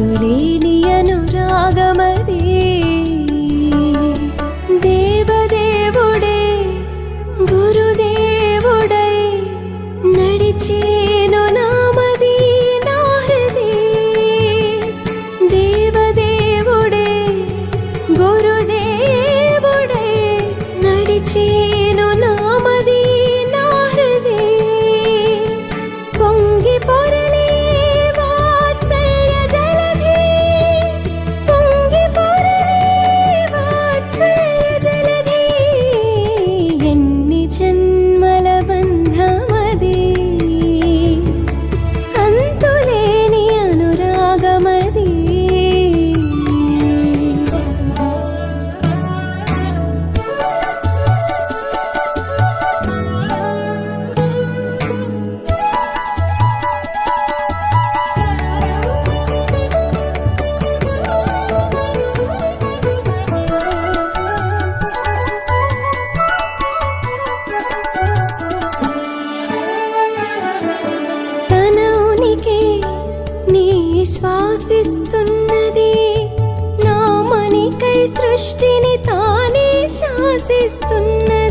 তুলে నీ శ్వాసిస్తున్నది. నా మనికై సృష్టిని తానే శాసిస్తున్నది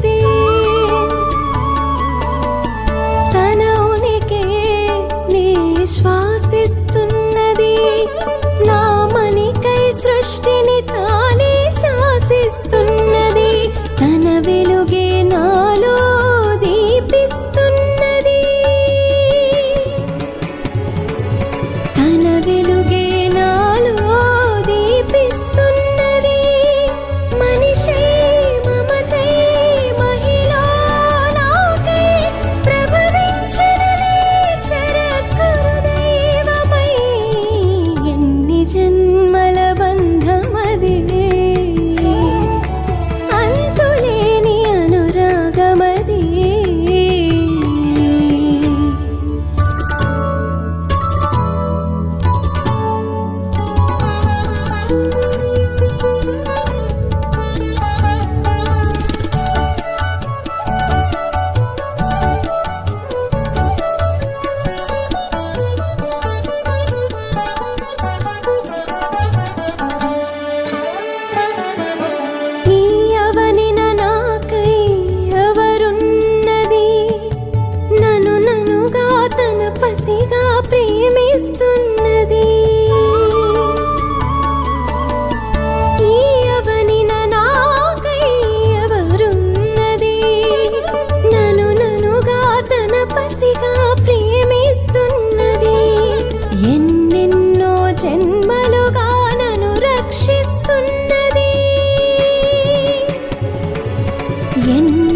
ప్రేమగా ప్రేమిస్తున్నది. ఎన్నెన్నో జన్మలుగా నన్ను రక్షిస్తున్నది. ఎన్నో